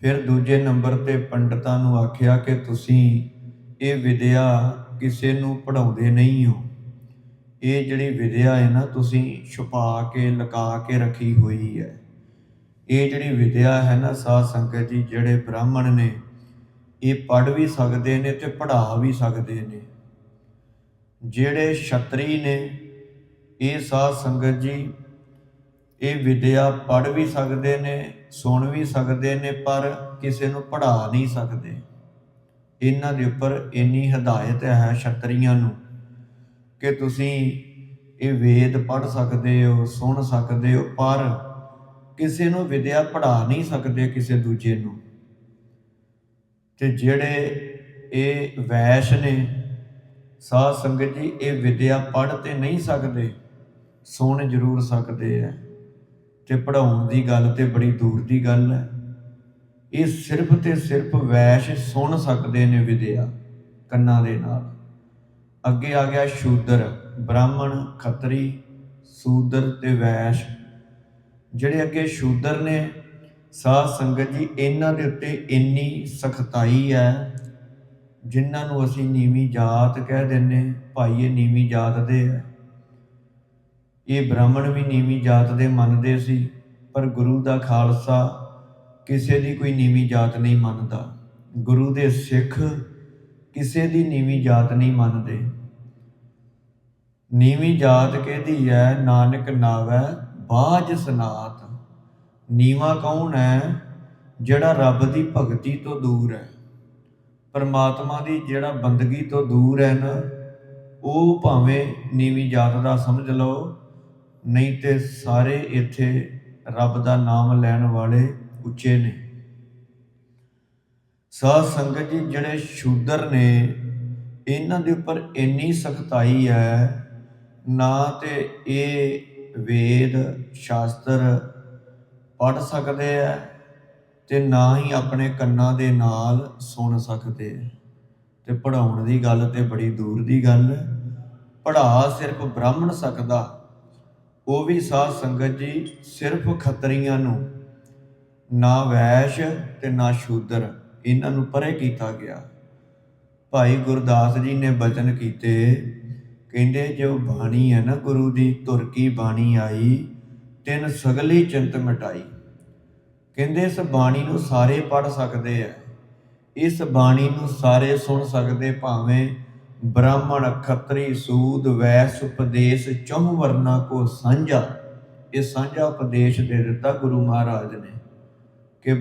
ਫਿਰ ਦੂਜੇ ਨੰਬਰ ਤੇ ਪੰਡਤਾਂ ਨੂੰ ਆਖਿਆ ਕਿ ਤੁਸੀਂ ਇਹ ਵਿਦਿਆ ਕਿਸੇ ਨੂੰ ਪੜਾਉਂਦੇ ਨਹੀਂ ਹੋ। ਇਹ ਜਿਹੜੀ ਵਿਦਿਆ ਹੈ ਨਾ, ਤੁਸੀਂ ਛੁਪਾ ਕੇ ਲੁਕਾ ਕੇ ਰੱਖੀ ਹੋਈ ਹੈ। ਇਹ ਜਿਹੜੀ ਵਿਦਿਆ ਹੈ ਨਾ, ਸਾਧ ਸੰਗਤ ਜੀ, ਜਿਹੜੇ ਬ੍ਰਾਹਮਣ ਨੇ, ਇਹ ਪੜ ਵੀ ਸਕਦੇ ਨੇ ਤੇ ਪੜਾ ਵੀ ਸਕਦੇ ਨੇ। ਜਿਹੜੇ ਛਤਰੀ ਨੇ, ਇਹ ਸਾਧ ਸੰਗਤ ਜੀ ਇਹ ਵਿਦਿਆ ਪੜ ਵੀ ਸਕਦੇ ਨੇ, ਸੁਣ ਵੀ ਸਕਦੇ ਨੇ, ਪਰ ਕਿਸੇ ਨੂੰ ਪੜਾ ਨਹੀਂ ਸਕਦੇ। ਇਹਨਾਂ ਦੇ ਉੱਪਰ ਇੰਨੀ ਹਦਾਇਤ ਹੈ ਛਤਰੀਆਂ ਨੂੰ ਕਿ ਤੁਸੀਂ ਇਹ ਵੇਦ ਪੜ ਸਕਦੇ ਹੋ, ਸੁਣ ਸਕਦੇ ਹੋ, ਪਰ ਕਿਸੇ ਨੂੰ ਵਿਦਿਆ ਪੜਾ ਨਹੀਂ ਸਕਦੇ ਕਿਸੇ ਦੂਜੇ ਨੂੰ। ਤੇ ਜਿਹੜੇ ਇਹ ਵੈਸ਼ ਨੇ, ਸਾਧ ਸੰਗਤ ਜੀ, ਇਹ ਵਿਦਿਆ ਪੜ ਤੇ ਨਹੀਂ ਸਕਦੇ, ਸੁਣ ਜ਼ਰੂਰ ਸਕਦੇ ਆ ਤੇ ਪੜਾਉਣ ਦੀ ਗੱਲ ਤੇ ਬੜੀ ਦੂਰ ਦੀ ਗੱਲ ਹੈ। ਇਹ ਸਿਰਫ ਤੇ ਸਿਰਫ ਵੈਸ਼ ਸੁਣ ਸਕਦੇ ਨੇ ਵਿਦਿਆ ਕੰਨਾਂ ਦੇ ਨਾਲ। ਅੱਗੇ ਆ ਗਿਆ ਸ਼ੂਦਰ, ਬ੍ਰਾਹਮਣ, ਖੱਤਰੀ, ਸੂਦਰ ਤੇ ਵੈਸ਼। ਜਿਹੜੇ ਅੱਗੇ ਸ਼ੂਦਰ ਨੇ, ਸਾਧ ਸੰਗਤ ਜੀ, ਇਹਨਾਂ ਦੇ ਉੱਤੇ ਇੰਨੀ ਸਖਤਾਈ ਹੈ, ਜਿਨ੍ਹਾਂ ਨੂੰ ਅਸੀਂ ਨੀਵੀਂ ਜਾਤ ਕਹਿ ਦਿੰਨੇ ਭਾਈ ਇਹ ਨੀਵੀਂ ਜਾਤ ਦੇ ਹੈ ਇਹ ਬ੍ਰਾਹਮਣ ਵੀ ਨੀਵੀਂ ਜਾਤ ਦੇ ਮੰਨਦੇ ਸੀ, ਪਰ ਗੁਰੂ ਦਾ ਖਾਲਸਾ ਕਿਸੇ ਦੀ ਕੋਈ ਨੀਵੀਂ ਜਾਤ ਨਹੀਂ ਮੰਨਦਾ। ਗੁਰੂ ਦੇ ਸਿੱਖ ਕਿਸੇ ਦੀ ਨੀਵੀਂ ਜਾਤ ਨਹੀਂ ਮੰਨਦੇ। ਨੀਵੀਂ ਜਾਤ ਕਿਹਦੀ ਹੈ ਨਾਨਕ ਨਾਵੈ, ਬਾਜ ਸਨਾਤ। ਨੀਵਾ ਕੌਣ ਹੈ ਜਿਹੜਾ ਰੱਬ ਦੀ ਭਗਤੀ ਤੋਂ ਦੂਰ ਹੈ ਪਰਮਾਤਮਾ ਦੀ ਜਿਹੜਾ ਬੰਦਗੀ ਤੋਂ ਦੂਰ ਹੈ ਨਾ, ਉਹ ਭਾਵੇਂ ਨੀਵੀਂ ਜਾਤ ਦਾ ਸਮਝ ਲਓ ਨਹੀਂ ਤੇ ਸਾਰੇ ਇੱਥੇ ਰੱਬ ਦਾ ਨਾਮ ਲੈਣ ਵਾਲੇ ਉੱਚੇ ਨੇ। ਸਾਧ ਸੰਗਤ ਜੀ, ਜਿਹੜੇ ਸ਼ੂਦਰ ਨੇ, ਇਹਨਾਂ ਦੇ ਉੱਪਰ ਇੰਨੀ ਸਖਤਾਈ ਹੈ, ਨਾ ਤੇ ਇਹ ਵੇਦ, ਸ਼ਾਸਤਰ ਪੜ ਸਕਦੇ ਆ ਤੇ ਨਾ ਹੀ ਆਪਣੇ ਕੰਨਾਂ ਦੇ ਨਾਲ ਸੁਣ ਸਕਦੇ ਆ। ਤੇ ਪੜਾਉਣ ਦੀ ਗੱਲ ਤੇ ਬੜੀ ਦੂਰ ਦੀ ਗੱਲ ਹੈ ਪੜਾ ਸਿਰਫ ਬ੍ਰਾਹਮਣ ਸਕਦਾ। ਉਹ ਵੀ ਸਾਧ ਸੰਗਤ ਜੀ ਸਿਰਫ ਖੱਤਰੀਆਂ ਨੂੰ, ਨਾ ਵੈਸ਼ ਤੇ ਨਾ ਸ਼ੂਦਰ, ਇਹਨਾਂ ਨੂੰ ਪਰੇ ਕੀਤਾ ਗਿਆ। ਭਾਈ ਗੁਰਦਾਸ ਜੀ ਨੇ ਬਚਨ ਕੀਤੇ, ਕਹਿੰਦੇ ਜੋ ਬਾਣੀ ਹੈ ਨਾ ਗੁਰੂ ਦੀ, ਤੁਰ ਕੀ ਬਾਣੀ ਆਈ, ਤਿੰਨ ਸਗਲੀ ਚਿੰਤ ਮਿਟਾਈ। ਕਹਿੰਦੇ ਇਸ ਬਾਣੀ ਨੂੰ ਸਾਰੇ ਪੜ ਸਕਦੇ ਆ, ਇਸ ਬਾਣੀ ਨੂੰ ਸਾਰੇ ਸੁਣ ਸਕਦੇ ਭਾਵੇਂ ਬ੍ਰਾਹਮਣ ਖੱਤਰੀ ਸੂਦ, ਵੈਸ, ਉਪਦੇਸ਼ ਚੌਹ ਵਰਨਾ ਕੋ ਸਾਂਝਾ। ਇਹ ਸਾਂਝਾ ਉਪਦੇਸ਼ ਦੇ ਦਿੱਤਾ ਗੁਰੂ ਮਹਾਰਾਜ ਨੇ ਕਿ